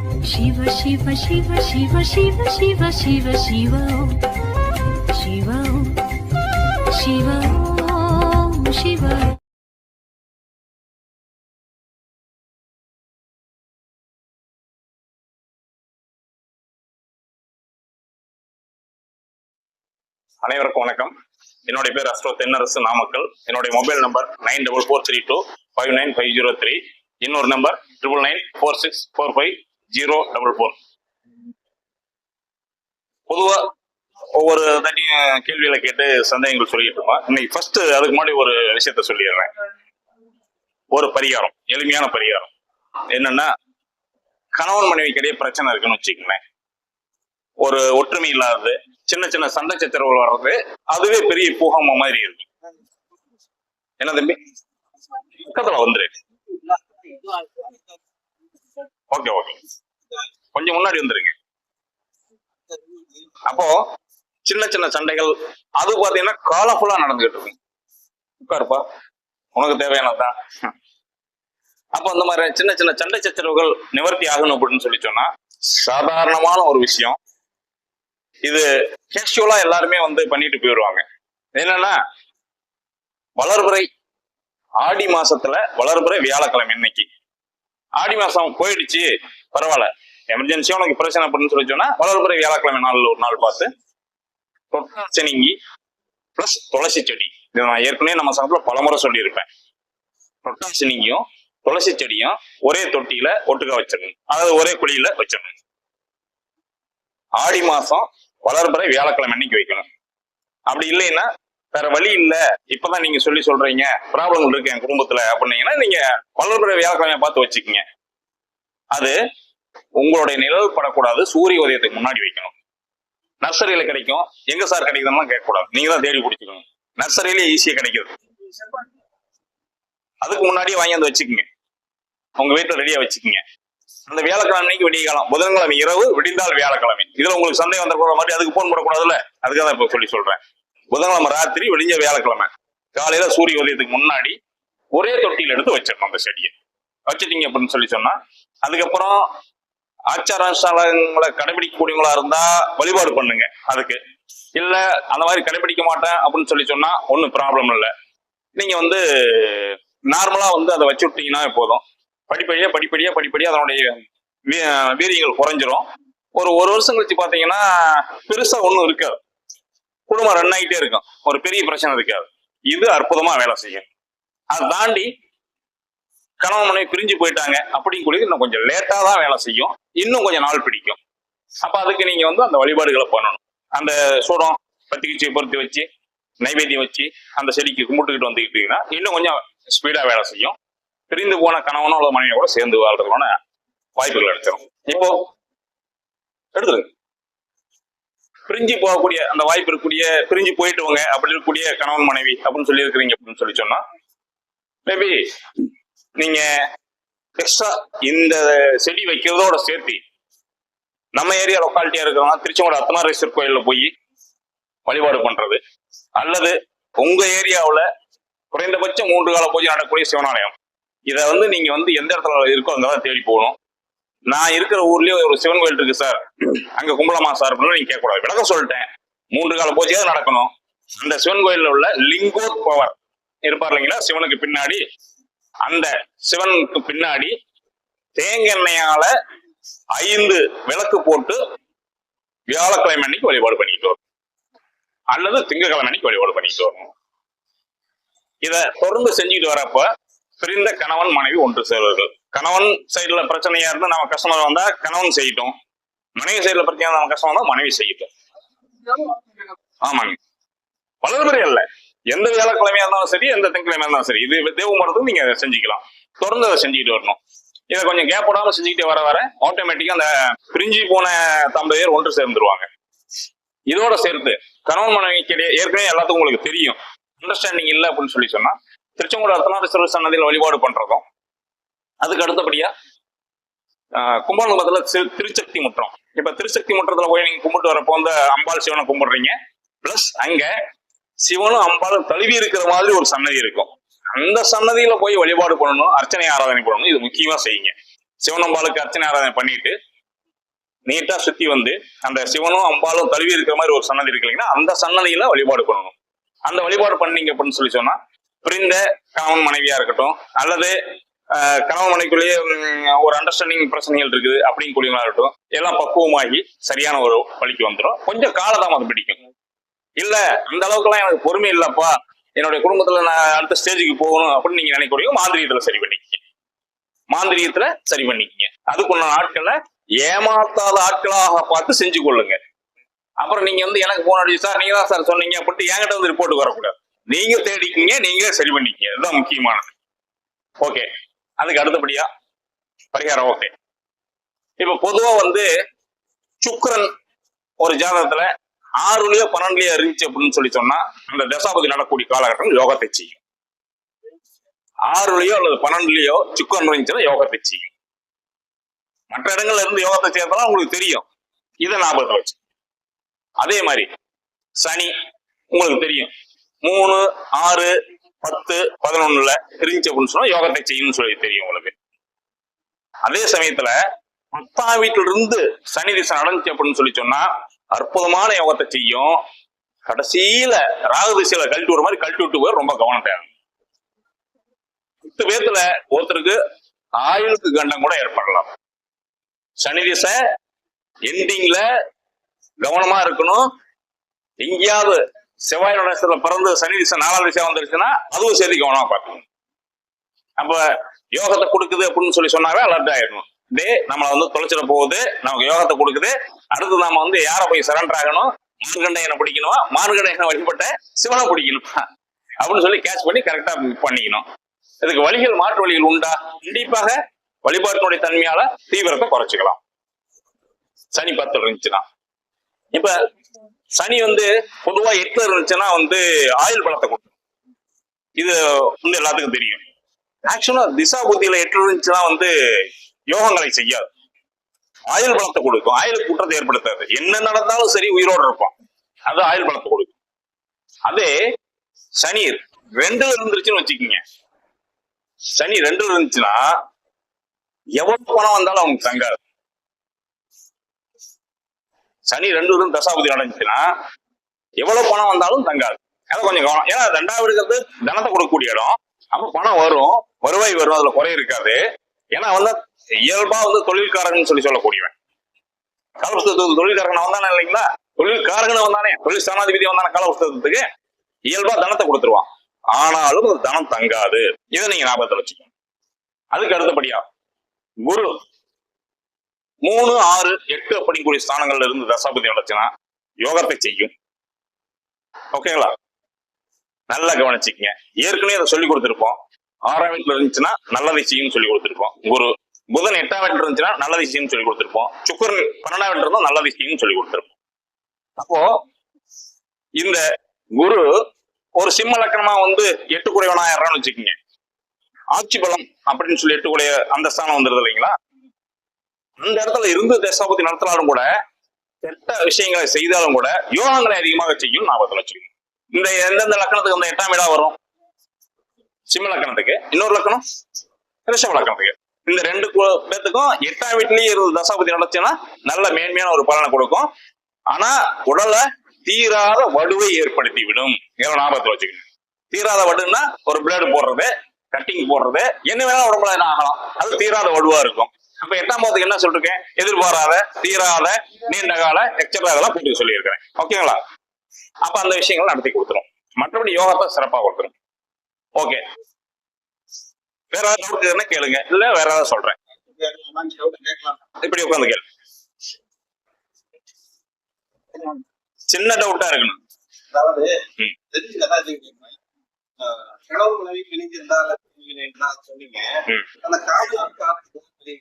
சிவ சிவ சிவ சிவ சிவ சிவ சிவ சிவோ சிவோ சிவோ சிவோ அனைவருக்கும் வணக்கம். என்னுடைய பேர் அஸ்ரோ தென்னரசு நாமக்கல். என்னுடைய mobile number nine double four three two five nine five zero three. இன்னொரு number triple nine four six four five zero double four பொதுவா ஒவ்வொரு தனியும் கேள்விகளை கேட்டு சந்தேகங்கள் சொல்லிட்டு இருப்பான் இன்னைக்கு ஃபர்ஸ்ட் அதுக்கு முன்னாடி ஒரு விஷயத்த சொல்லிடுறேன். ஒரு பரிகாரம் எளிமையான பரிகாரம். என்னன்னா கணவன் மனைவிக்கிடையே பிரச்சனை இருக்குன்னு வச்சுக்கோங்களேன். ஒரு ஒற்றுமை இல்லாதது சின்ன சின்ன சண்டை சச்சரவுகள் வர்றது அதுவே பெரிய பூகம்ப மாதிரி இருக்கு. என்ன தம்பி? பக்கத்துல வந்துரு. ஓகே ஓகே கொஞ்சம் முன்னாடி வந்துருங்க அப்போ சின்ன சின்ன சண்டைகள் அது பாத்தீங்கன்னா காலஃபுல்லா நடந்துகிட்டு இருக்கு. உட்காருப்பா. உனக்கு தேவையானதுதான் அப்போ அந்த மாதிரி சின்ன சின்ன சண்டை சச்சரவுகள் நிவர்த்தி ஆகணும் அப்படின்னு சொல்லி சொன்னா சாதாரணமான ஒரு விஷயம். இது கேஷுவலா எல்லாருமே வந்து பண்ணிட்டு போயிடுவாங்க என்னன்னா வளர்புரை ஆடி மாசத்துல வளர்புரை வியாழக்கிழமை இன்னைக்கு. ஆடி மாசம் போயிடுச்சு. பரவாயில்ல. எமர்ஜென்சியா உனக்கு பிரச்சனை அப்படின்னு சொல்லி சொன்னா வளர்ப்புற வியாழக்கிழமை நாள்ல ஒரு நாள் பார்த்து தொட்டாச்சனிங்கி பிளஸ் துளசி செடி. இதை நான் ஏற்கனவே நம்ம சமத்துல பலமுறை சொல்லியிருப்பேன். தொட்டாசனிங்கியும் துளசி செடியும் ஒரே தொட்டியில ஒட்டுக்கா வச்சிடணும். அதாவது ஒரே குழியில வச்சிடணும். ஆடி மாசம் வளர்ப்புற வியாழக்கிழமை அன்னைக்கு வைக்கணும். அப்படி இல்லைன்னா வேற வழி இல்ல. இப்பதான் நீங்க சொல்லி சொல்றீங்க. ப்ராப்ளம் இருக்கு என் குடும்பத்துல அப்படின்னீங்கன்னா நீங்க வளர்ப்புற வியாழக்கிழமை பார்த்து வச்சுக்கோங்க. அது உங்களுடைய நிழல் படக்கூடாது. சூரிய உதயத்துக்கு முன்னாடி வைக்கணும். நர்சரியில கிடைக்கும். எங்க சார் கிடைக்குதுன்னா கேட்கக்கூடாது. நீங்க தான் தேடி பிடிச்சிக்கணும். நர்சரியிலே ஈஸியா கிடைக்குது அதுக்கு முன்னாடியே வாங்கி வந்து வச்சுக்கோங்க. உங்க வீட்டுல ரெடியா வச்சுக்கோங்க. அந்த வியாழக்கிழமை அன்னைக்கு விடிய காலம். புதன்கிழமை இரவு விடிந்தால் வியாழக்கிழமை. இதுல உங்களுக்கு சந்தேகம் வந்துட மாதிரி அதுக்கு போன் போடக்கூடாதுல்ல? அதுக்காக தான் இப்ப சொல்லி சொல்றேன். புதன்கிழமை ராத்திரி விடிஞ்ச வியாழக்கிழமை. காலையில சூரிய உதயத்துக்கு முன்னாடி ஒரே தொட்டியில எடுத்து வச்சிடணும் அந்த செடியை. வச்சிட்டீங்க அப்படின்னு சொல்லி சொன்னா அதுக்கப்புறம் ஆச்சார அனுஷ்டானங்களை கடைபிடிக்கக்கூடியவங்களா இருந்தா வழிபாடு பண்ணுங்க அதுக்கு. இல்ல அந்த மாதிரி கடைபிடிக்க மாட்டேன் அப்படின்னு சொல்லி சொன்னா ஒன்றும் ப்ராப்ளம் இல்லை. நீங்க வந்து நார்மலா வந்து அதை வச்சு விட்டீங்கன்னா போதும். படிப்படியா படிப்படியா படிப்படியா அதனுடைய வீ- வீரியங்கள் குறைஞ்சிரும். ஒரு ஒரு வருஷம் கழிச்சு பாத்தீங்கன்னா பெருசா ஒண்ணும் இருக்காது. குடும்பம் ரன் ஆகிட்டே இருக்கும். ஒரு பெரிய பிரச்சனை இருக்காது. இது அற்புதமா வேலை செய்யும். அதை தாண்டி கணவன் மனைவி பிரிஞ்சு போயிட்டாங்க அப்படின்னு சொல்லி இன்னும் கொஞ்சம் லேட்டா தான் வேலை செய்யும். இன்னும் கொஞ்சம் நாள் பிடிக்கும். அப்ப அதுக்கு நீங்க வந்து அந்த வழிபாடுகளை பண்ணணும். அந்த சூடம் பத்திக்குச்சியை பொருத்தி வச்சு நைவேத்தியம் வச்சு அந்த செடிக்கு கும்பிட்டுக்கிட்டு வந்துக்கிட்டீங்கன்னா இன்னும் கொஞ்சம் ஸ்பீடா வேலை செய்யும். பிரிந்து போன கணவனோ அல்லது மனைவியோ கூட சேர்ந்து வாழ்றதுக்கான வாய்ப்புகள் எடுத்துரும் இப்போ எடுத்துருங்க பிரிஞ்சு போகக்கூடிய அந்த வாய்ப்பு இருக்கக்கூடிய பிரிஞ்சு போயிட்டுவங்க அப்படி இருக்கக்கூடிய கணவன் மனைவி அப்படின்னு சொல்லி இருக்கிறீங்க அப்படின்னு சொல்லி சொன்னா மேபி நீங்க எக்ஸ்ட்ரா இந்த செடி வைக்கிறதோட சேர்த்து நம்ம ஏரியா லொக்காலிட்டியா இருக்கிறவங்க திருச்செங்கோடு அத்தனாரேஸ்வர் கோயில்ல போய் வழிபாடு பண்றது அல்லது உங்க ஏரியாவில் குறைந்தபட்சம் மூன்று கால பூஜை நடக்கக்கூடிய சிவனாலயம். இதை வந்து நீங்க வந்து எந்த இடத்துல இருக்கோ அங்கதான் தேடி போகணும். நான் இருக்கிற ஊர்லயே ஒரு சிவன் கோயில் இருக்கு சார். அங்க கும்பலமா சார் அப்படின்னு நீங்க கேட்கக்கூடாது. விளக்கம் சொல்லிட்டேன். மூன்று கால பூஜையாவது நடக்கணும்? அந்த சிவன் கோயில்ல உள்ள லிங்கோத் பவர் இருப்பார் இல்லைங்களா? சிவனுக்கு பின்னாடி. அந்த சிவனுக்கு பின்னாடி தேங்கெண்ணெயால ஐந்து விளக்கு போட்டு வியாழக்கிழமை அன்னைக்கு வழிபாடு பண்ணிட்டு வரணும் அல்லது திங்கக்கிழமை அன்னைக்கு வழிபாடு பண்ணிட்டு வரணும் இத தொடர்ந்து செஞ்சுட்டு வரப்ப பிரிந்த கணவன் மனைவி ஒன்று சேர்வார்கள். கணவன் சைடுல பிரச்சனையா இருந்தா நம்ம கஷ்டமா வந்தா கணவன் செய்யட்டும். மனைவி சைடுல பிரச்சனையா நம்ம கஸ்டமர் வந்தா மனைவி செய்யட்டும். ஆமாங்க. வளர்பிறை அல்ல. எந்த வியாழக்கிழமையா இருந்தாலும் சரி எந்த திங்கக்கிழமையா இருந்தாலும் சரி. இது தேவ மரத்துக்கு நீங்க செஞ்சுக்கலாம். தொடர்ந்து அதை செஞ்சுக்கிட்டு வரணும். இதை கொஞ்சம் கேப் விடாம செஞ்சுக்கிட்டே வர வர ஆட்டோமேட்டிக்கா அந்த பிரிஞ்சு போன தம்பதியர் ஒன்று சேர்ந்துருவாங்க. இதோட சேர்த்து கணவன் மனைவிக்கு ஏற்கனவே எல்லாத்துக்கும் உங்களுக்கு தெரியும். அண்டர்ஸ்டாண்டிங் இல்லை அப்படின்னு சொல்லி சொன்னா திருச்செங்கோடு அர்த்தநாதீஸ்வரர் சன்னதியில் வழிபாடு பண்றதும் அதுக்கு அடுத்தபடியா ஆஹ் கும்பகோணத்துல திருச்சக்தி முற்றம். இப்ப திருச்சக்தி முற்றத்துல போய் நீங்க கும்பிட்டு வரப்போ வந்து அம்பாள் சிவனை கும்பிடுறீங்க. பிளஸ் அங்க சிவனும் அம்பாளும் தழுவி இருக்கிற மாதிரி ஒரு சன்னதி இருக்கும். அந்த சன்னதியில போய் வழிபாடு பண்ணணும் அர்ச்சனை ஆராதனை பண்ணணும். இது முக்கியமா செய்யுங்க. சிவன் அம்பாளுக்கு அர்ச்சனை ஆராதனை பண்ணிட்டு நீட்டா சுத்தி வந்து அந்த சிவனும் அம்பாலும் தழுவி இருக்கிற மாதிரி ஒரு சன்னதி இருக்கு இல்லைங்களா அந்த சன்னதியில வழிபாடு பண்ணணும். அந்த வழிபாடு பண்ணீங்க அப்படின்னு சொல்லி சொன்னா பிரிந்த கணவன் மனைவியா இருக்கட்டும் அல்லது கணவன் ஒரு அண்டர்ஸ்டாண்டிங் பிரச்சனைகள் இருக்குது அப்படின்னு கூடியவங்களா இருக்கட்டும். எல்லாம் பக்குவமாகி சரியான ஒரு வழிக்கு வந்துடும் கொஞ்சம் காலதாமதம் பிடிக்கும். இல்ல அந்த அளவுக்குலாம் எனக்கு பொறுமை இல்லப்பா. என்னுடைய குடும்பத்துல நான் அடுத்த ஸ்டேஜுக்கு போகணும் அப்படின்னு நீங்க நினைக்கூடிய மாந்திரியத்துல சரி பண்ணிக்கங்க. மாந்திரியத்துல சரி பண்ணிக்கங்க. அதுக்குள்ள ஆட்களை ஏமாத்தாத ஆட்களாக பார்த்து செஞ்சு கொள்ளுங்க. அப்புறம் நீங்க வந்து எனக்கு போன அடிச்சு சார் நீங்க தான் சார் சொன்னீங்க அப்படின்ட்டு என்கிட்ட வந்து ரிப்போர்ட் வரக்கூடாது. நீங்க தேடிக்கீங்க நீங்க சரி பண்ணிக்கங்க. இதுதான் முக்கியமானது. ஓகே அதுக்கு அடுத்தபடியா பரிகாரம் ஓகே. இப்ப பொதுவா வந்து சுக்கிரன் ஒரு ஜாதகத்துல ஆறுலயோ பன்னெண்டுலயோ இருந்துச்சு அப்படின்னு சொல்லி சொன்னா அந்த தசாபதி நடக்கூடிய காலகட்டம் யோகத்தை செய்யும். ஆறுலயோ அல்லது பன்னெண்டுலயோ சுக்கரன் இருந்துச்சுன்னா யோகத்தை செய்யும். மற்ற இடங்கள்ல இருந்து யோகத்தை செய்யறதெல்லாம் உங்களுக்கு தெரியும். இதை ஞாபகத்தை வச்சு. அதே மாதிரி சனி உங்களுக்கு தெரியும். மூணு ஆறு பத்து பதினொன்னுல இருந்துச்சு அப்படின்னு சொன்னா யோகத்தை செய்யணும்னு சொல்லி தெரியும் உங்களுக்கு. அதே சமயத்துல பத்தாம் வீட்டுல இருந்து சனி திசை நடந்துச்சு அப்படின்னு சொல்லி சொன்னா அற்புதமான யோகத்தை செய்யும். கடைசியில ராகு திசையில கழட்டி விடுற மாதிரி கழட்டி விட்டு போய் ரொம்ப கவனம் தேவை. பத்து பேர்த்துல ஒருத்தருக்கு ஆயுளுக்கு கண்டம் கூட ஏற்படலாம். சனி திசை எண்டிங்ல கவனமா இருக்கணும். எங்கேயாவது செவ்வாய் நடத்துல பிறந்து சனி திசை நாலாம் திசை வந்துருச்சுன்னா அதுவும் சேர்த்து கவனமா பார்க்கணும். அப்ப யோகத்தை கொடுக்குது அப்படின்னு சொல்லி சொன்னாவே அலர்ட் ஆயிடணும். டே நம்மளை வந்து தொலைச்சிட போகுது நமக்கு யோகத்தை கொடுக்குது. அடுத்து நாம வந்து யாரை போய் சரண்டர் ஆகணும்? மார்கண்டையனை பிடிக்கணுமா? மார்கண்டையனை வழிபட்ட சிவனை பிடிக்கணுமா? அப்படின்னு சொல்லி கேட்ச் பண்ணி கரெக்டா பண்ணிக்கணும். இதுக்கு வழிகள் மாற்று வழிகள் உண்டா? கண்டிப்பாக வழிபாட்டினுடைய தன்மையால தீவிரத்தை குறைச்சிக்கலாம். சனி பத்தில் இருந்துச்சுன்னா. இப்ப சனி வந்து பொதுவா எட்டுல இருந்துச்சுன்னா வந்து ஆயுள் பலத்தை கொடுக்கும். இது வந்து எல்லாத்துக்கும் தெரியும். ஆக்சுவலா திசா புத்தியில எட்டு இருந்துச்சுன்னா வந்து யோகங்களை செய்யாது. ஆயுள் பலத்தை கொடுக்கும். ஆயுள் குற்றத்தை ஏற்படுத்தாது. என்ன நடந்தாலும் சரி உயிரோடு இருப்பான். அது ஆயுள் பலத்தை கொடுக்கும். அதே சனி ரெண்டுல இருந்துருச்சுன்னு வச்சுக்கோங்க. சனி ரெண்டுல இருந்துச்சுன்னா எவ்வளவு பணம் வந்தாலும் அவங்க தங்காது. சனி ரெண்டு இருந்து தசாபதி நடந்துச்சுன்னா எவ்வளவு பணம் வந்தாலும் தங்காது. அதை கொஞ்சம் கவனம். ஏன்னா ரெண்டாவது இருக்கிறது தனத்தை கொடுக்கக்கூடிய இடம். அப்ப பணம் வரும் வருவாய் வரும் அதுல குறை இருக்காது. ஏன்னா வந்து இயல்பா வந்து தொழில்காரங்கன்னு சொல்லி சொல்லக்கூடியவன். காலபுஸ்தகத்துக்கு தொழில்காரகன் வந்தானே இல்லைங்களா? தொழில்காரகன் வந்தானே. தொழில் ஸ்தானாதிபதி வந்தானே காலபுஸ்தகத்துக்கு இயல்பா தனத்தை கொடுத்துருவான். ஆனாலும் அது தனம் தங்காது. இதை நீங்க ஞாபகத்துல வச்சுக்கணும் அதுக்கு அடுத்தபடியா குரு. மூணு ஆறு எட்டு அப்படிங்கக்கூடிய ஸ்தானங்கள்ல இருந்து தசாபதி நடச்சுன்னா யோகத்தை செய்யும். ஓகேங்களா நல்லா கவனிச்சுக்கங்க. ஏற்கனவே அதை சொல்லி கொடுத்துருப்போம். ஆறாம் வீட்டுல இருந்துச்சுன்னா நல்லதை செய்யும் சொல்லி கொடுத்துருப்போம். குரு புதன் எட்டாம் வீட்டுல இருந்துச்சுன்னா நல்லதை செய்யும் சொல்லி கொடுத்துருப்போம். சுக்கரன் பன்னெண்டாம் வீட்டுல இருந்தா நல்லதை செய்யும் சொல்லி கொடுத்துருப்போம். அப்போ இந்த குரு ஒரு சிம்ம லக்கணமா வந்து எட்டு குறைவனாயிரம்னு வச்சுக்கோங்க. ஆட்சி பலம் அப்படின்னு சொல்லி எட்டு குடைய அந்த ஸ்தானம் வந்துருது இல்லைங்களா? அந்த இடத்துல இருந்து தேசாபத்தி நடத்தினாலும் கூட கெட்ட விஷயங்களை செய்தாலும் கூட யோகங்களை அதிகமாக செய்யும் ஞாபகத்துல வச்சுக்கணும் இந்த எந்தெந்த லக்கணத்துக்கு அந்த எட்டாம் இடா வரும்? சிம்ம லக்கணத்துக்கு. இன்னொரு லக்கணம்? ரிஷப லக்கணத்துக்கு. இந்த ரெண்டு பேத்துக்கும் எட்டாம் வீட்லயே இருந்து தசாபதி நடந்துச்சுன்னா நல்ல மேன்மையான ஒரு பலனை கொடுக்கும். ஆனா உடல தீராத வடுவை ஏற்படுத்தி விடும் இதை ஞாபகத்துல வச்சுக்கணும் தீராத வடுன்னா ஒரு பிளேடு போடுறது கட்டிங் போடுறது என்ன வேணாலும் உடம்புல என்ன ஆகலாம். அது தீராத வடுவா இருக்கும். அப்ப எட்டாம் பாவத்துக்கு என்ன சொல்லிருக்கேன்? எதிர்பாராத தீராத நீண்ட கால எக்ஸ்ட்ரா இதெல்லாம் போட்டு சொல்லியிருக்கிறேன். ஓகேங்களா அப்ப அந்த விஷயங்கள் நடத்தி கொடுத்துரும். மற்றபடி யோகத்தை சிறப்பா கொடுத்துரும். ஓகே வேற ஏதாவது டவுட் கேளுங்க. இல்ல வேற ஏதாவது சொல்றேன். இப்படி உட்காந்து கேளு. சின்ன டவுட்டா இருக்கணும். அதாவது ம். தெரிஞ்சு கதா கேட்கிறேன் கடவுள் மனைவி பிணிஞ்சிருந்தா இல்ல பிரிவினைன்னா சொன்னீங்க. அந்த ம்.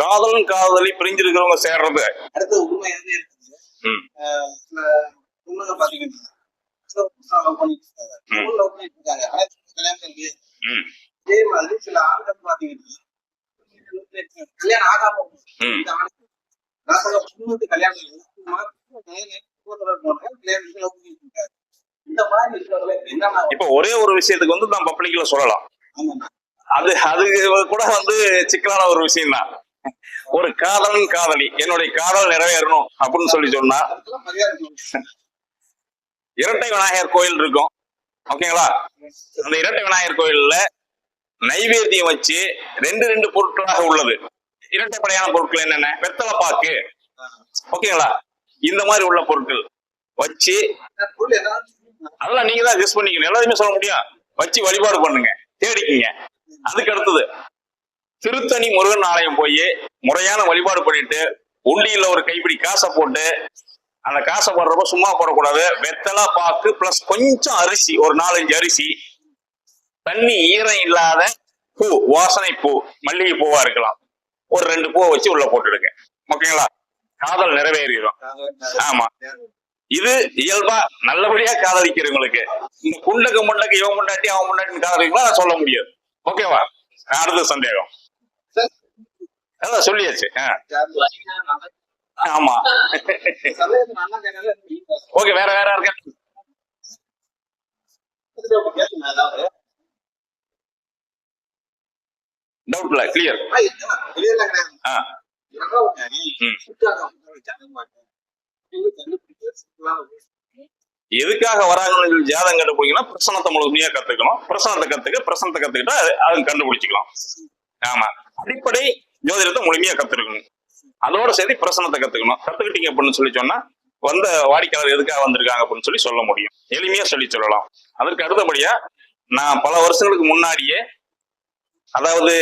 காதலன் காதலி பிரிஞ்சிருக்கிறவங்க சேர்றது. அடுத்து உண்மை எது பொண்ணுங்க பாத்தீங்கன்னா. இதே மாதிரி சில ஆண்கள் பாத்தீங்கன்னா கல்யாணம் ஆகாம நான் சொல்ல பொண்ணுக்கு கல்யாணம். இந்த மாதிரி இப்ப ஒரே ஒரு விஷயத்துக்கு வந்து நான் பப்ளிக்ல சொல்லலாம். அது கூட வந்து சிக்கலான ஒரு விஷயம் தான் ஒரு காதலன் காதலி. என்னுடைய காதல் நிறைவேறணும் அப்படின்னு சொல்லி சொன்னா இரட்டை விநாயகர் கோயில் இருக்கும். ஓகேங்களா? அந்த இரட்டை விநாயகர் கோயில்ல நைவேத்தியம் வச்சு ரெண்டு ரெண்டு பொருட்களாக உள்ளது. இரட்டைப்படையான பொருட்கள் என்னென்ன? வெத்தலை பாக்கு ஓகேங்களா? இந்த மாதிரி உள்ள பொருட்கள் வச்சு அதெல்லாம் நீங்க தான் கெஸ் பண்ணிக்கணும். எல்லாத்தையுமே சொல்ல முடியும். வச்சு வழிபாடு பண்ணுங்க. தேடிக்குங்க. அதுக்கு அடுத்தது திருத்தணி முருகன் ஆலயம் போய் முறையான வழிபாடு பண்ணிட்டு உண்டியில ஒரு கைப்பிடி காசை போட்டு அந்த காசை போடுறப்ப சும்மா போடக்கூடாது. வெத்தலை பாக்கு பிளஸ் கொஞ்சம் அரிசி ஒரு நாலஞ்சு அரிசி தண்ணி ஈரம் இல்லாத பூ வாசனை பூ மல்லிகை பூவா இருக்கலாம். ஒரு ரெண்டு பூவை வச்சு உள்ள போட்டுடுங்க. ஓகேங்களா? காதல் நிறைவேறிடும். ஆமா. இது இயல்பா நல்லபடியா காதலிக்கிறவங்களுக்கு. இந்த குண்டக்கு முண்டக்கு இவன் முண்டாட்டி அவன் முண்டாட்டின்னு காதலிக்கலாம் சொல்ல முடியாது. ஓகேவா அடுத்த சந்தேகம். அதான் சொல்லியாச்சு. ஆமா. ஓகே வேற வேற இருக்கா அதுக்கு அப்படி கேட்கணும் ஏதாவது. டவுட் இல்ல கிளியர் ஆ, எதுக்காக வராங்கன்னு சொல்லி ஜாதகம் கண்டுபிடிக்கணும் பிரசனத்தை முழுமையா கத்துக்கணும். பிரசனத்தை கத்துக்க பிரசனத்தை கத்துக்கிட்டா அது- கண்டுபிடிச்சிக்கலாம். ஆமா. அடிப்படை ஜோதிடத்தை முழுமையா கத்துக்கணும். அதோட சேர்த்து பிரசனத்தை கத்துக்கணும். கத்துக்கிட்டீங்க அப்படின்னு சொல்லி சொன்னா வந்த வாடிக்கையாளர் எதுக்காக வந்திருக்காங்க அப்படின்னு சொல்லி சொல்ல முடியும். எளிமையா சொல்லி சொல்லலாம். அதற்கு அடுத்தபடியா நான் பல வருஷங்களுக்கு முன்னாடியே அதாவது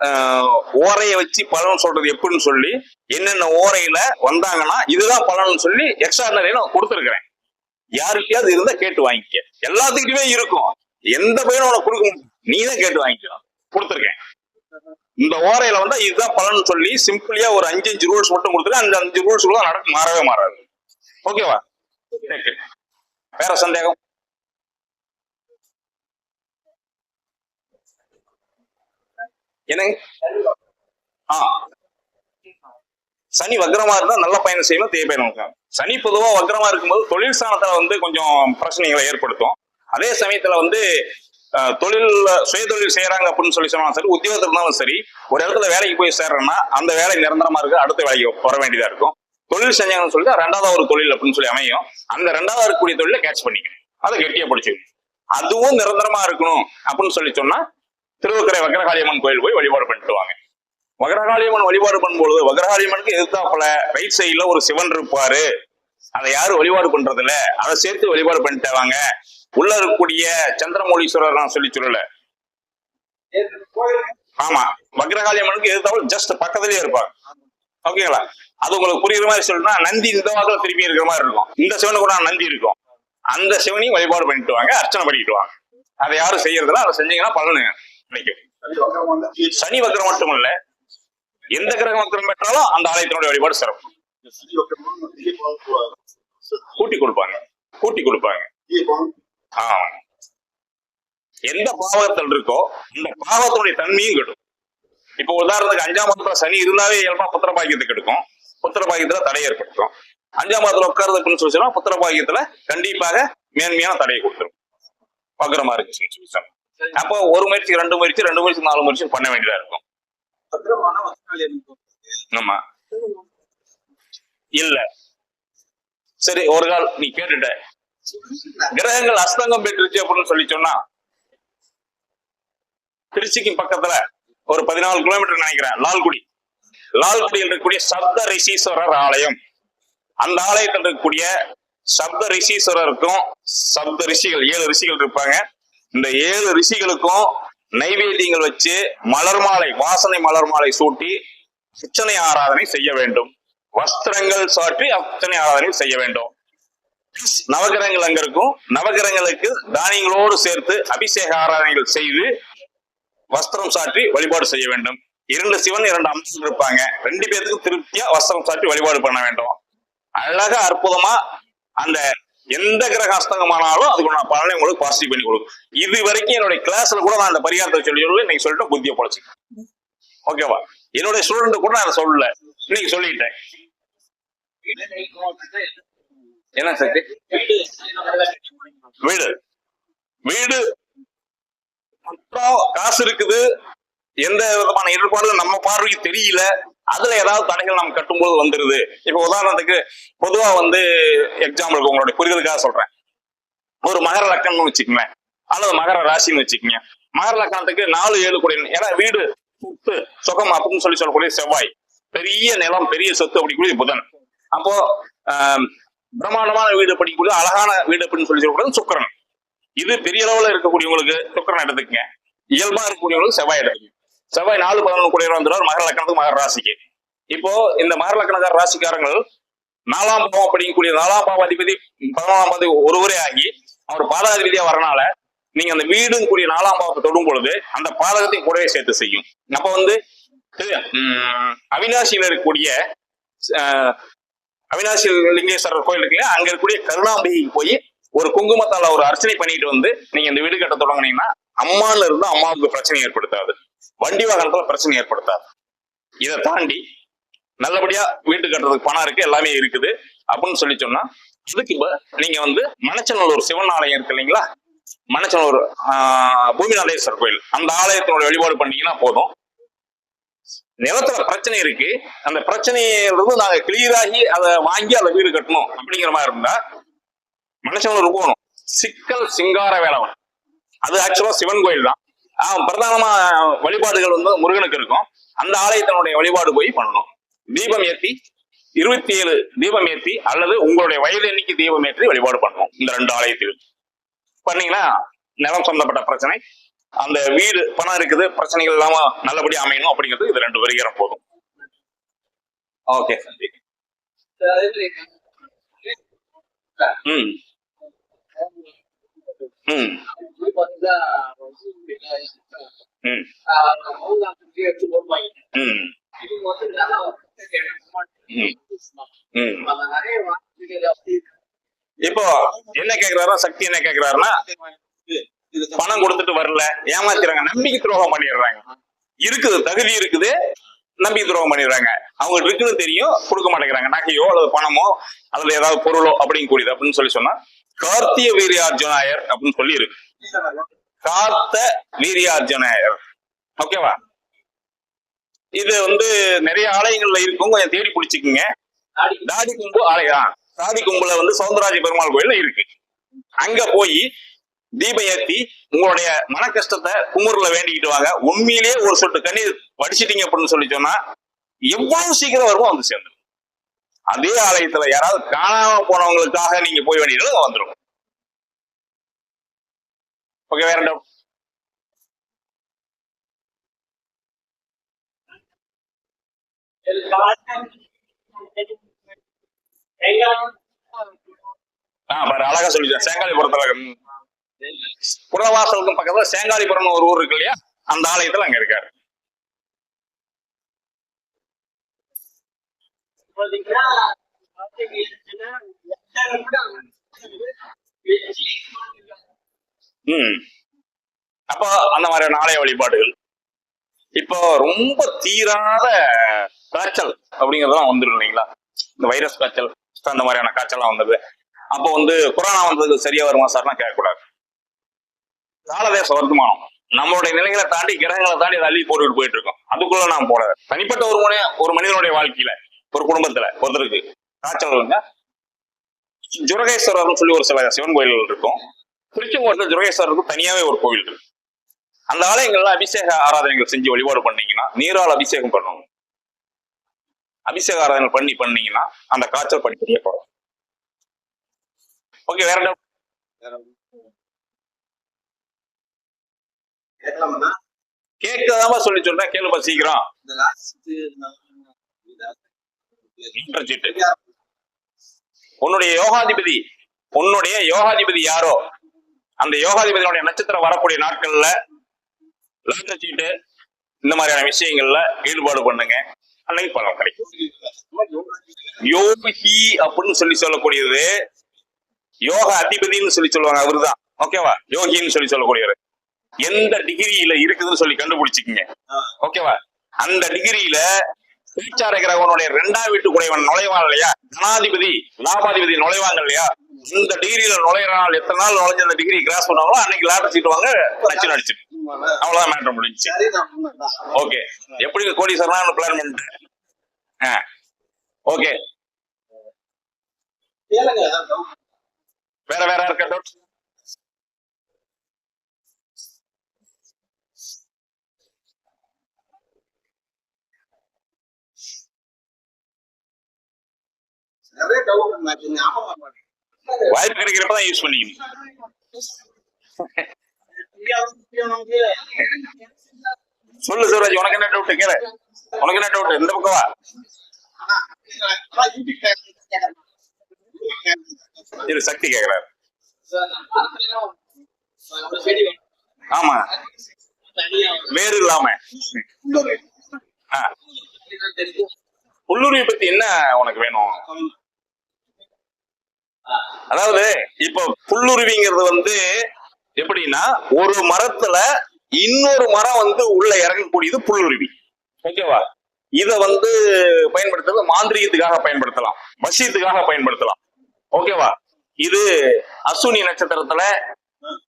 ஆஹ், ஓரையை வச்சு பலன் சொல்றது எப்படின்னு சொல்லி என்னென்ன ஓரையில வந்தாங்கன்னா இதுதான் பலன் சொல்லி எக்ஸ்ட்ரா நான் கொடுத்துருக்கிறேன். யாருக்கையாவது இருந்தா கேட்டு வாங்கிக்க. எல்லாத்துக்கிட்டுமே இருக்கும். எந்த பையனும் உனக்கு கொடுக்க நீ தான் கேட்டு வாங்கிக்கலாம் கொடுத்துருக்கேன். இந்த ஓரையில வந்தா இதுதான் பலன் சொல்லி சிம்பிளியா ஒரு அஞ்சு அஞ்சு ரூல்ஸ் மட்டும் கொடுத்துட்டு அந்த அஞ்சு ரூல்ஸ் கூட நடக்க மாறவே மாறாது. ஓகேவா? வேற சந்தேகம்? என்னங்க? ஆ. சனி வக்ரமா இருந்தா நல்ல பயணம் செய்யணும் தீய பயணம் சனி பொதுவா வக்ரமா இருக்கும்போது தொழில் ஸ்தானத்துல வந்து கொஞ்சம் பிரச்சனைகளை ஏற்படுத்தும். அதே சமயத்துல வந்து அஹ், தொழில் சுயதொழில் செய்யறாங்க அப்படின்னு சொல்லி சொன்னாலும் சரி உத்தியோகத்துல இருந்தாலும் சரி ஒரு இடத்துல வேலைக்கு போய் சேர்றேன்னா அந்த வேலை நிரந்தரமா இருக்கு அடுத்த வேலைக்கு வர வேண்டியதா இருக்கும். தொழில் செஞ்சாங்கன்னு சொல்லிட்டு ரெண்டாவது ஒரு தொழில் அப்படின்னு சொல்லி அமையும். அந்த ரெண்டாவது இருக்கக்கூடிய தொழில கேட்ச் பண்ணிக்கணும். அதை கெட்டியா பிடிச்சி. அதுவும் நிரந்தரமா இருக்கணும் அப்படின்னு சொல்லி சொன்னா திருவக்கரை வக்கரகாளியம்மன் கோயில் போய் வழிபாடு பண்ணிட்டு வாங்க. வகரகாளியம்மன் வழிபாடு பண்ணும்பொழுது வகரகாளியம்மனுக்கு எதிர்த்தாப்புல ரைட் சைடுல ஒரு சிவன் இருப்பாரு. அதை யாரும் வழிபாடு பண்றது இல்ல அதை சேர்த்து வழிபாடு பண்ணிட்டு வாங்க. உள்ள இருக்கக்கூடிய சந்திரமௌலீஸ்வரர் நான் சொல்லி சொல்லல. ஆமா வக்ரகாளியம்மனுக்கு எதிர்த்தாப்புல ஜஸ்ட் பக்கத்துலயே இருப்பாங்க. ஓகேங்களா அது உங்களுக்கு புரியுற மாதிரி சொல்லணும்னா நந்தி இந்த வாக்கில் திரும்பி இருக்கிற மாதிரி இருக்கும். இந்த சிவனுக்கு கூட நந்தி இருக்கும். அந்த சிவனையும் வழிபாடு பண்ணிட்டு வாங்க அர்ச்சனை பண்ணிட்டு வாங்க. அதை யாரும் செய்யறதில்ல. அதை செஞ்சீங்கன்னா பலனு கிடைக்கும் சனி வக்ரம் மட்டும் இல்லை. எந்த கிரகம் வக்ரம் பெற்றாலும் அந்த ஆலயத்தினுடைய வழிபாடு சிறப்பு. கூட்டி கொடுப்பாங்க. கூட்டி கொடுப்பாங்க. எந்த பாவகத்தில் இருக்கோ அந்த பாவத்தினுடைய தன்மையும் கெடும். இப்போ உதாரணத்துக்கு அஞ்சாம் மாதத்துல சனி இருந்தாவே இயல்பா புத்திர பாக்கியத்துக்கு எடுக்கும். புத்திர பாக்கியத்துல தடை ஏற்படுத்தும் அஞ்சாம் மாதத்துல உட்கார்றதுக்குன்னு சொல்லி புத்திர பாக்கியத்துல கண்டிப்பாக மேன்மையான தடையை கொடுத்துரும். பக்கரமா இருக்கு அப்போ ஒரு முயற்சி ரெண்டு முயற்சி ரெண்டு முயற்சி நாலு முயற்சி பண்ண வேண்டியதா இருக்கும். பத்திரமான ஆமா. இல்ல. சரி ஒரு கால் நீ கேட்டுட்ட. கிரகங்கள் அஸ்தங்கம் பெற்றுச்சு அப்படின்னு சொல்லி சொன்னா திருச்சிக்கு பக்கத்துல ஒரு பதினாலு கிலோமீட்டர் நினைக்கிறேன் லால்குடி. லால்குடியில் இருக்கக்கூடிய சப்த ரிஷீஸ்வரர் ஆலயம். அந்த ஆலயத்தில் இருக்கக்கூடிய சப்த ரிஷீஸ்வரருக்கும் சப்த ரிஷிகள் ஏழு ரிஷிகள் இருப்பாங்க. இந்த ஏழு ரிஷிகளுக்கும் நைவேத்தியங்கள் வச்சு மலர் மாலை வாசனை மலர் மாலை சூட்டி அர்ச்சனை ஆராதனை செய்ய வேண்டும். வஸ்திரங்கள் சாற்றி அர்ச்சனை ஆராதனை செய்ய வேண்டும். நவகிரகங்கள் அங்க இருக்கும். நவகிரகங்களுக்கு தானியங்களோடு சேர்த்து அபிஷேக ஆராதனைகள் செய்து வஸ்திரம் சாற்றி வழிபாடு செய்ய வேண்டும். இரண்டு சிவன் இரண்டு அம்சம் இருப்பாங்க. ரெண்டு பேத்துக்கும் திருப்தியா வஸ்திரம் சாற்றி வழிபாடு பண்ண வேண்டும். அழகா அற்புதமா அந்த எந்த கிரக அஸ்தங்கமானாலும் அதுக்கு நான் பலனை உங்களுக்கு பாசிட்டிவ் பண்ணி கொடுக்கும். இது வரைக்கும் என்னுடைய கிளாஸ்ல கூட நான் அந்த பரிகாரத்தை சொல்லி சொல்லி இன்னைக்கு சொல்லிட்டு புத்திய பொழைச்சு ஓகேவா என்னுடைய ஸ்டூடெண்ட் கூட நான் சொல்லல. இன்னைக்கு சொல்லிட்டேன். என்ன சக்தி வீடு. வீடு மொத்தம் காசு இருக்குது. எந்த விதமான இடர்பாடுகளும் நம்ம பார்வைக்கு தெரியல. அதுல ஏதாவது தடைகள் நம்ம கட்டும்போது வந்துருது. இப்ப உதாரணத்துக்கு பொதுவா வந்து எக்ஸாம்பிளுக்கு உங்களுடைய புரிதலுக்காக சொல்றேன். ஒரு மகர லக்கணம்னு வச்சுக்கோங்க அல்லது மகர ராசின்னு வச்சுக்கோங்க. மகர லக்கணத்துக்கு நாலு ஏழு கோடி ஏன்னா வீடு சொத்து சுகம் அப்படின்னு சொல்லி சொல்லக்கூடிய செவ்வாய். பெரிய நிலம் பெரிய சொத்து அப்படிக்கூடிய புதன். அப்போ பிரம்மாண்டமான வீடு படிக்கக்கூடிய அழகான வீடு அப்படின்னு சொல்லி சொல்லக்கூடியது சுக்கரன். இது பெரிய அளவுல இருக்கக்கூடியவங்களுக்கு சுக்கரன் எடுத்துக்கங்க. இயல்பா இருக்கக்கூடியவங்களுக்கு செவ்வாய் எடுத்துக்கங்க. செவ்வாய் நாலு பதினொன்று கூடிய வந்துடுவார். மகர லக்கணத்துக்கு மகர ராசிக்கு. இப்போ இந்த மகர லக்கணக்கார ராசிக்காரங்கள் நாலாம் பாவம் அப்படிங்கக்கூடிய நாலாம் பாவம் அதிபதி பதினொன்றாம் பாதி ஒருவரே ஆகி அவர் பாதகாதிபதியா வரனால நீங்க அந்த வீடும் கூடிய நாலாம் பாவத்தை தொடும் பொழுது அந்த பாதகத்தையும் கூடவே சேர்த்து செய்யும். அப்ப வந்து அவினாசியில் உம், இருக்கக்கூடிய அவினாசி லிங்கேஸ்வரர் கோயில் இருக்கு அங்க இருக்கக்கூடிய கருணாம்பிகைக்கு போய் ஒரு குங்குமத்தால ஒரு அர்ச்சனை பண்ணிட்டு வந்து நீங்க இந்த வீடு கட்ட தொடங்குனீங்கன்னா அம்மால இருந்து அம்மாவுக்கு பிரச்சனை ஏற்படுத்தாது. வண்டி வாகனத்துல பிரச்சனை ஏற்படுத்தாது. இதை தாண்டி நல்லபடியா வீட்டு கட்டுறதுக்கு பணம் இருக்கு எல்லாமே இருக்குது. அப்படின்னு சொல்லி சொன்னா இதுக்கு இப்ப நீங்க வந்து மணச்சநல்லூர் சிவன் ஆலயம் இருக்கு இல்லைங்களா? மணச்சநல்லூர் ஆஹ், பூமிநாதேஸ்வரர் கோயில். அந்த ஆலயத்தினோட வழிபாடு பண்ணீங்கன்னா போதும். நிலத்துல பிரச்சனை இருக்கு. அந்த பிரச்சனையிலிருந்து நாங்க கிளியர் ஆகி அதை வாங்கி அதை வீடு கட்டணும் அப்படிங்கிற மாதிரி இருந்தா மனுஷங்களுக்கு போகணும். சிக்கல் சிங்கார வேலவன் அது ஆக்சுவலா சிவன் கோயில் தான் ஆஹ் பிரதானமா வழிபாடுகள் வந்து முருகனுக்கு இருக்கும். அந்த ஆலயத்தினுடைய வழிபாடு போய் பண்ணணும். தீபம் ஏத்தி இருபத்தி ஏழு தீபம் ஏத்தி அல்லது உங்களுடைய வயது எண்ணிக்கை தீபம் ஏற்றி வழிபாடு பண்ணணும் இந்த ரெண்டு ஆலயத்திலும். பண்ணீங்கன்னா நிலம் சம்பந்தப்பட்ட பிரச்சனை அந்த வீடு பணம் இருக்குது பிரச்சனைகள் இல்லாம நல்லபடியா அமையணும் அப்படிங்கிறது இது ரெண்டு பரிகாரம் போதும். ஓகே ம் ம். Hmm. Hmm. Hmm. இப்போ என்ன கேக்குறாருன்னா சக்தி என்ன கேக்குறாருன்னா பணம் கொடுத்துட்டு வரல ஏமாத்திடுறாங்க நம்பிக்கை துரோகம் பண்ணிடுறாங்க. இருக்குது தகுதி இருக்குது நம்பிக்கை துரோகம் பண்ணிடுறாங்க. அவங்க இருக்குன்னு தெரியும் கொடுக்க மாட்டேங்கிறாங்க. நகையோ அல்லது பணமோ அதுல ஏதாவது பொருளோ அப்படின்னு கூடியது அப்படின்னு சொல்லி சொன்னா கார்த்திய வீரியார்ஜுனாயர் அப்படின்னு சொல்லி இருக்கு கார்த்த வீரியார்ஜுனாயர் ஓகேவா இது வந்து நிறைய ஆலயங்கள்ல இருக்கும் கொஞ்சம் தேடி பிடிச்சிக்குங்க. தாடி கும்பு ஆலயம் தாடி கும்புல வந்து சவுந்தரராஜ பெருமாள் கோயில்ல இருக்கு. அங்க போய் தீபம் ஏத்தி உங்களுடைய மன கஷ்டத்தை குமுறுல வேண்டிக்கிட்டு வாங்க. உண்மையிலேயே ஒரு சொட்டு கண்ணீர் வடிச்சிட்டீங்க அப்படின்னு சொல்லி சொன்னா எவ்வளவு சீக்கிரம் வருமோ வந்து சேர்ந்து அதே ஆலயத்துல யாராவது காணாம போனவங்களுக்காக நீங்க போய் வேண்டியது வந்துடும் ஓகே வேற டவுட் ஆ அழகா சொல்லிட்டேன் சேங்காலிபுரத்துல புறவாசலுக்கும் பக்கத்துல சேங்காலிபுரம் ஒரு ஊர் இருக்கு இல்லையா? அந்த ஆலயத்துல அங்க இருக்காரு. அப்போ அந்த மாதிரியான ஆலய வழிபாடுகள். இப்போ ரொம்ப தீராத காய்ச்சல் அப்படிங்கறதெல்லாம் வந்துடும் இல்லைங்களா? இந்த வைரஸ் காய்ச்சல் அந்த மாதிரியான காய்ச்சல்லாம் வந்தது. அப்போ வந்து கொரோனா வந்தது சரியா வருமா சார்னா கேட்கக்கூடாது. காலதேச வருத்தமானம். நம்மளுடைய நிலைகளை தாண்டி கிரகங்களை தாண்டி அதை அள்ளி போட்டுட்டு போயிட்டு இருக்கோம். அதுக்குள்ள நான் போல தனிப்பட்ட ஒரு மனித ஒரு மனிதனுடைய வாழ்க்கையில ஒரு குடும்பத்துல ஒருத்தருக்கு. காய்ச்சல் ஜுரகேஸ்வரர்னு சொல்லி ஒரு சில சிவன் கோயில்கள் இருக்கும். திருச்செங்கோட்டில் ஜுரகேஸ்வரருக்கு தனியாவே ஒரு கோவில் இருக்கு. அந்த ஆலயங்கள்லாம் அபிஷேக ஆராதனைகள் செஞ்சு வழிபாடு பண்ணீங்கன்னா நீரால் அபிஷேகம் பண்ணணும் அபிஷேக ஆராதனை பண்ணி பண்ணீங்கன்னா அந்த காய்ச்சல் படிப்படியே போகும் ஓகே வேற doubt? கேட்கலாமா கேட்கதாம சொல்லி சொல்றேன் கேளுப்பா சீக்கிரம் இந்த லாஸ்ட் மீட்டர் சீட்டு உன்னுடைய யோகாதிபதி உன்னுடைய யோகாதிபதி யாரோ அந்த யோகாதிபதியினுடைய நட்சத்திரம் வரக்கூடிய நாட்கள்ல லாட்டரி சீட்டு இந்த மாதிரியான விஷயங்கள்ல ஈடுபாடு பண்ணுங்க. அன்னைக்கு பலன் கிடைக்கும். யோகி அப்படின்னு சொல்லி சொல்லக்கூடியது யோக அதிபதினு சொல்லி சொல்லுவாங்க அவரு தான் ஓகேவா யோகின்னு சொல்லி சொல்லக்கூடியவர். எந்த டிகிரியில இருக்குதுன்னு சொல்லி கண்டுபிடிச்சிக்கங்க. ஓகேவா அந்த டிகிரியில பேச்சார கிரகவனுடைய ரெண்டாம் வீட்டு குடைவன் நுழைவான் இல்லையா? ஜனாதிபதி லாபாதிபதி நுழைவாங்க இல்லையா? இந்த டிகிரியில நுழையிற நாள் எத்தனை நாள் நுழைஞ்ச அந்த டிகிரி கிராஸ் பண்ணாங்களோ அன்னைக்கு லாட்டர் சீட் வாங்க நச்சு நடிச்சு அவ்வளவுதான் மேட்டர் முடிஞ்சு ஓகே எப்படி கோடீஸ்வரனா பிளான் பண்ணிட்டேன் ஆஹ் ஓகே வேற வேற இருக்க டவுட் நிறைய டவுட் எனக்கு ஞாபகம் வாய்ப்பு கிடைக்கிறப்ப தான் யூஸ் பண்ணிக்கணும். சொல்லு சிவராஜ் உனக்கு என்ன டவுட் கேளு. உனக்கு என்ன டவுட் இந்த பக்கம். இது சக்தி கேக்குறாரு. ஆமா. வேறு இல்லாம. உள்ளூரை பத்தி என்ன உனக்கு வேணும்? அதாவது இப்ப புல்லுருவிங்கிறது வந்து எப்படின்னா ஒரு மரத்துல இன்னொரு மரம் வந்து உள்ள இறங்கக்கூடியது புல்லுருவி. ஓகேவா? இத வந்து பயன்படுத்துறது மாந்திரிகத்துக்காக பயன்படுத்தலாம். வசியத்துக்காக பயன்படுத்தலாம். ஓகேவா? இது அசுனி நட்சத்திரத்துல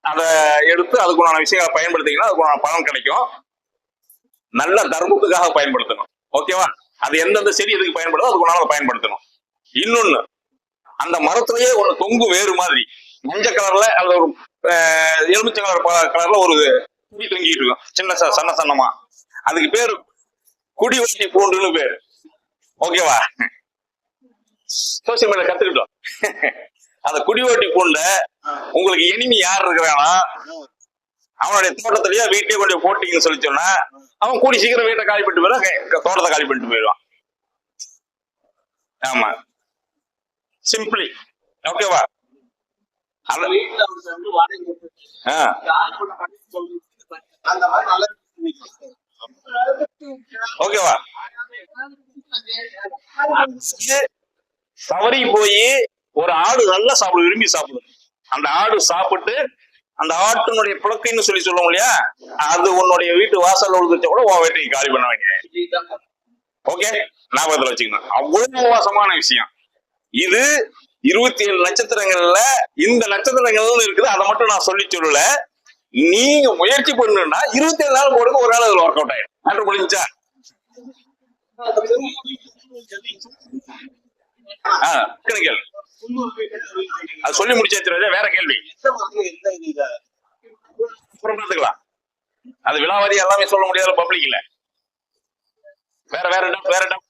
அதை எடுத்து அதுக்குண்டான விஷயங்களை பயன்படுத்திங்கன்னா அதுக்குண்டான பலன் கிடைக்கும். நல்ல தர்மத்துக்காக பயன்படுத்தணும். ஓகேவா? அது எந்தெந்த செடி எதுக்கு பயன்படுதோ அதுக்குண்டான பயன்படுத்தணும். இன்னொன்னு அந்த மரத்திலேயே ஒண்ணு தொங்கு வேறு மாதிரி. மஞ்சள் கலர்ல அந்த ஒரு எலுமிச்சை கலர் கலர்ல ஒரு குடி தொங்கிட்டு இருக்கும். சின்ன சன்ன சன்னமா. அதுக்கு பேரு குடி வட்டி பூண்டுன்னு பேரு. ஓகேவா சோசியல் மீடியா கத்துக்கிட்டோம். அந்த குடிவட்டி பூண்ட உங்களுக்கு இனிமி யார் இருக்கிறானா? அவனுடைய தோட்டத்திலேயே வீட்லயே கொண்டு போட்டிங்கன்னு சொல்லி சொன்னா அவன் கூடி சீக்கிரம் வீட்டை காலி பண்ணிட்டு போயிடும் தோட்டத்தை காலி பண்ணிட்டு போயிடுவான். ஆமா. சிம்பிளி ஓகேவா ஓகேவா தவறி போய் ஒரு ஆடு நல்லா சாப்பிடும் விரும்பி சாப்பிடும் அந்த ஆடு சாப்பிட்டு அந்த ஆட்டினுடைய புழக்கைன்னு சொல்லி சொல்லுவோம் இல்லையா? அது உன்னுடைய வீட்டு வாசல்ல விழுந்துச்சா கூட உன் வீட்டை காலி பண்ண வைங்க ஓகே ஞாபகத்துல வச்சுக்கணும். அவ்வளவு மோசமான விஷயம். இது இருபத்தி ஏழு நட்சத்திரங்கள்ல இந்த நட்சத்திரங்கள்னு இருக்குது. அதை மட்டும் நான் சொல்லி சொல்லல. நீங்க முயற்சி பண்ணுன்னா இருபத்தி ஏழு நாள் போடுங்க ஒரு நாள் அதுல ஒர்க் அவுட் ஆயிடும். ஆண்டு முடிஞ்சா ஆ அது சொல்லி முடிச்சாச்சு வேற கேள்வி. பார்த்துக்கலாம். அது விழாவாதி எல்லாமே சொல்ல முடியாத பப்ளிக்ல இல்ல வேற வேற வேற இடம்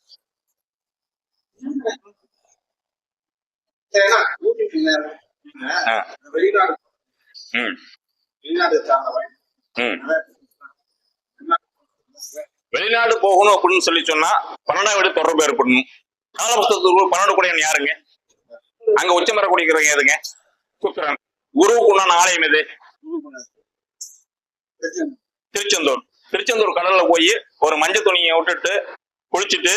வெளிநாடு. போகணும் அப்படின்னு சொல்லி சொன்னா பன்னெண்டாம் வீடு தொடர்பு ஏற்படணும். காலபுஸ்தகத்துக்கு பன்னெண்டு கூடியன் யாருங்க? அங்க உச்சம் பெற குடிக்கிறவங்க எதுங்க? குருவுக்கு உண்டான ஆலயம் எது? திருச்செந்தூர். திருச்செந்தூர் கடல்ல போய் ஒரு மஞ்சள் துணியை விட்டுட்டு குளிச்சுட்டு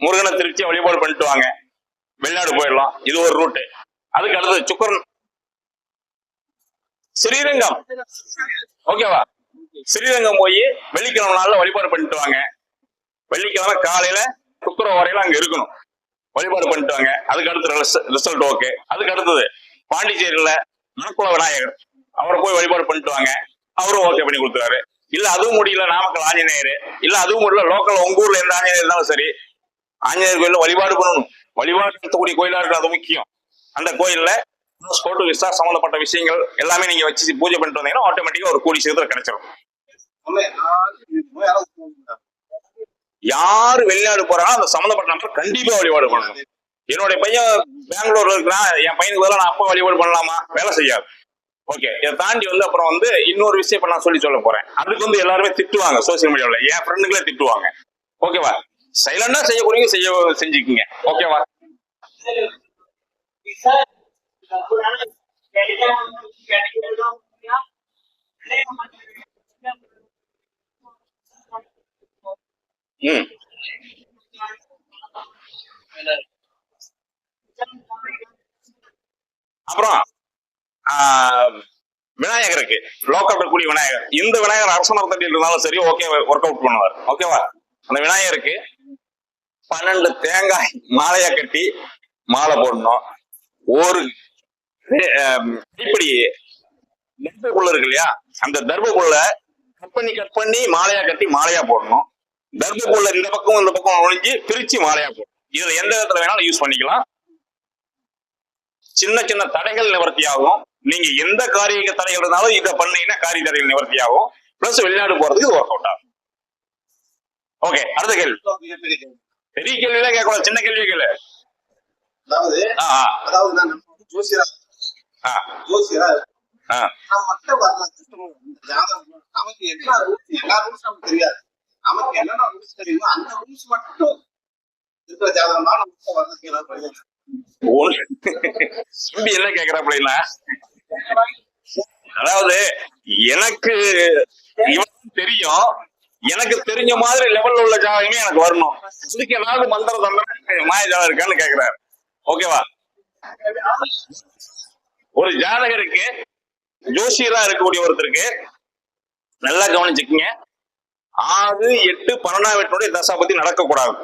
முருகனை திருச்சி வழிபாடு பண்ணிட்டு வாங்க. வெளிநாடு போயிடலாம். இது ஒரு ரூட்டு அதுக்கு அடுத்தது சுக்கரன். ஸ்ரீரங்கம். ஓகேவா ஸ்ரீரங்கம் போய் வெள்ளிக்கிழமை நாள்ல வழிபாடு பண்ணிட்டு வாங்க. வெள்ளிக்கிழமை காலையில சுக்கரம் வரையில அங்க இருக்கணும். வழிபாடு பண்ணிட்டு வாங்க. அதுக்கு அடுத்து ரிசல்ட் ஓகே அதுக்கு அடுத்தது பாண்டிச்சேரியில மணக்குள விநாயகர். அவரை போய் வழிபாடு பண்ணிட்டு வாங்க. அவரும் ஓகே பண்ணி கொடுத்துறாரு. இல்ல அதுவும் முடியல நாமக்கல் ஆஞ்சநேயர். இல்ல அதுவும் முடியல லோக்கல் உங்க ஊர்ல எந்த ஆஞ்சநேயர் இருந்தாலும் சரி. ஆஞ்சநேயர் கோயில வழிபாடு பண்ணணும். வழிபாடு நடத்தக்கூடிய கோயிலா இருக்கு அது முக்கியம். அந்த கோயில்ல ஸ்போர்ட் விசா சம்பந்தப்பட்ட விஷயங்கள் எல்லாமே நீங்க வச்சு பூஜை பண்ணிட்டு வந்தீங்கன்னா ஆட்டோமேட்டிக்கா ஒரு கூடி சேர்த்து கிடைச்சிடும் யாரு வெளிநாடு போறாங்களோ அந்த சம்மந்தப்பட்ட நபர் கண்டிப்பா வழிபாடு பண்ணணும். என்னுடைய பையன் பெங்களூர்ல இருக்கிறான். என் பையனுக்கு பதிலாக நான் அப்பா வழிபாடு பண்ணலாமா? வேலை செய்யாது. ஓகே இதை தாண்டி வந்து அப்புறம் வந்து இன்னொரு விஷயம் இப்ப நான் சொல்லி சொல்ல போறேன். அதுக்கு வந்து எல்லாருமே திட்டுவாங்க சோசியல் மீடியாவில் என் ஃப்ரெண்டுங்களே திட்டுவாங்க. ஓகேவா சைலண்டா செய்யக்கூடிய செய்ய செஞ்சுக்கீங்க. ஓகேவா ம். அப்புறம் ஆஹ், விநாயகருக்கு லோக்கல் கூடிய விநாயகர். இந்த விநாயகர் அரசு மரத்தடியில் இருந்தாலும் சரி ஓகே ஒர்க் அவுட் பண்ணுவார் ஓகேவா அந்த விநாயகருக்கு பன்னெண்டு தேங்காய் மாலையா கட்டி மாலை போடணும். ஒரு அஹ், இப்படி தர்புக்குள்ள இருக்கு இல்லையா? அந்த தர்பக்குள்ள கட் பண்ணி கட் பண்ணி மாலையா கட்டி மாலையா போடணும். தர்பக்குள்ள இந்த பக்கம் இந்த பக்கம் ஒழிஞ்சு பிரிச்சு மாலையா போடணும். இதுல எந்த விதத்துல வேணாலும் யூஸ் பண்ணிக்கலாம். சின்ன சின்ன தடைகள் நிவர்த்தி ஆகும் நீங்க எந்த காரிய தடைகள் இருந்தாலும் இதை பண்ணீங்கன்னா காரிய தடைகள் நிவர்த்தி ஆகும் பிளஸ் வெளிநாடு போறதுக்கு இது ஒர்க் அவுட் ஆகும். ஓகே அடுத்த கேள்வி. மிகப்பெரிய கேள்வி. பெரிய கேள்வியெல்லாம் கேட்கக்கூடாது சின்ன கேள்வி கேளு அதாவது அதாவது நான் ஜோசியரா ஜோசியரா நமக்கு என்ன ரூல்ஸ் எல்லா ரூல்ஸ் நமக்கு தெரியாது. நமக்கு என்னென்ன ரூல்ஸ் தெரியுமோ அந்த ரூல்ஸ் மட்டும் இருக்கிற ஜாதகம் தான் நமக்கு வர்றதுக்கு தம்பி என்ன கேக்குற அப்படின்னா அதாவது எனக்கு இவன் தெரியும். எனக்கு தெரிஞ்ச மாதிரி லெவல்ல உள்ள ஜாதகமே எனக்கு வரணும். இதுக்கு ஏதாவது மந்திர தந்திரம் மாய ஜாதகம் இருக்கான்னு கேக்குறாரு. ஓகேவா? ஒரு ஜாதகருக்கு ஜோசியரா இருக்கக்கூடிய ஒருத்தருக்கு. நல்லா கவனிச்சுக்கங்க. ஆறு எட்டு பன்னெண்டாம் வீட்டினுடைய தசாபதி நடக்கக்கூடாது.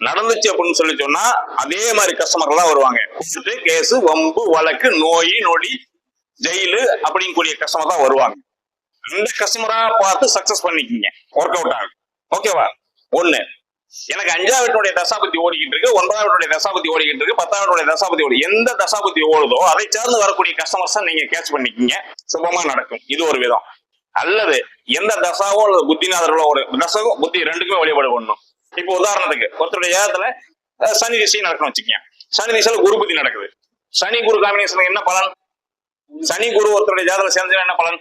நடந்துச்சு அப்படின்னு சொல்லி சொன்னா அதே மாதிரி கஸ்டமர் தான் வருவாங்க. கோர்ட்டு கேஸ் வம்பு வழக்கு நோய் நொடி ஜெயிலு அப்படிங்கக்கூடிய கஸ்டமர் தான் வருவாங்க. அந்த கஸ்டமரா பார்த்து சக்சஸ் பண்ணிக்கிங்க. ஒர்க் அவுட் ஆகும் ஓகேவா ஒண்ணு. எனக்கு அஞ்சாம் வீட்டுடைய தசாபதி ஓடிக்கிட்டு இருக்கு ஒன்பதாம் வீட்டுடைய தசாபதி ஓடிக்கிட்டு இருக்கு பத்தாம் வீட்டுடைய தசாபதி ஓடி எந்த தசாபதி ஓடுதோ அதை சார்ந்து வரக்கூடிய கஸ்டமர்ஸ் நீங்க கேட்ச் பண்ணிக்கிங்க. சுபமா நடக்கும். இது ஒரு விதம். அல்லது எந்த தசாவோ அல்லது புத்திநாதர்களோ ஒரு தசவோ புத்தி ரெண்டுக்குமே வழிபாடு பண்ணணும். இப்போ உதாரணத்துக்கு ஒருத்தருடைய ஏகத்துல சனி திசை நடக்கணும் வச்சுக்கோங்க. சனி திசையில குரு புத்தி நடக்குது. சனி குரு காம்பினேஷன் என்ன பலன்? சனி குரு ஒருத்தருடைய ஜாதகம் சேர்ந்து என்ன பலன்?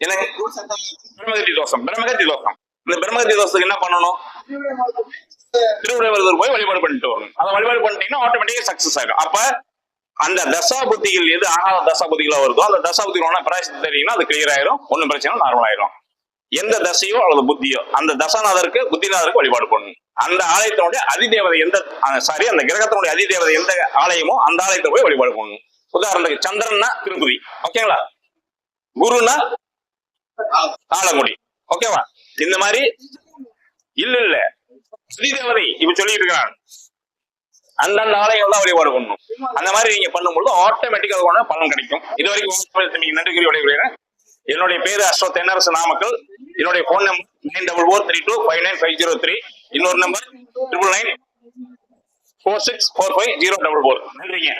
என்னங்க பிரம்மகத்தி தோஷம் தோஷம். இந்த பிரம்மகத்தி தோஷத்துக்கு என்ன பண்ணணும்? திருவிடைவரதூர் போய் வழிபாடு பண்ணிட்டு வரணும். அதை வழிபாடு பண்ணிட்டீங்கன்னா ஆட்டோமேட்டிக்கா சக்சஸ் ஆகும் அப்ப அந்த தசா புத்திகள் எது ஆகாத தசாபுத்திகளா வருதோ அந்த தசாபுத்திகள் பிராயசத்து தெரியும்னா அது கிளியர் ஆயிரும். ஒன்றும் பிரச்சனை நார்மல் ஆயிரும். எந்த தசையோ அல்லது புத்தியோ அந்த தசாநாதருக்கு புத்திநாதருக்கு வழிபாடு பண்ணணும். அந்த ஆலயத்தினுடைய அதிதேவதை எந்த சாரி அந்த கிரகத்தினுடைய அதிதேவதை எந்த ஆலயமோ அந்த ஆலயத்தை போய் வழிபாடு பண்ணணும். உதாரணத்துக்கு சந்திரன்னா திருப்பதி. ஓகேங்களா? குருன்னா ஆலங்குடி ஓகேவா இந்த மாதிரி இல்ல இல்ல. ஸ்ரீதேவதை இப்ப சொல்லிட்டு இருக்கிறான் அந்தந்த ஆலயம் தான் வழிபாடு பண்ணணும். அந்த மாதிரி நீங்க பண்ணும்போது ஆட்டோமேட்டிக்கா கொண்டு பலன் கிடைக்கும். இது வரைக்கும் நன்றி கூறி விடைபெறுகிறேன். என்னுடைய பேரு அஸ்வத் தென்னரசு நாமக்கல். என்னுடைய phone number nine double four three two five nine five zero three இன்னொரு number triple nine four six four five zero double four நன்றிங்க.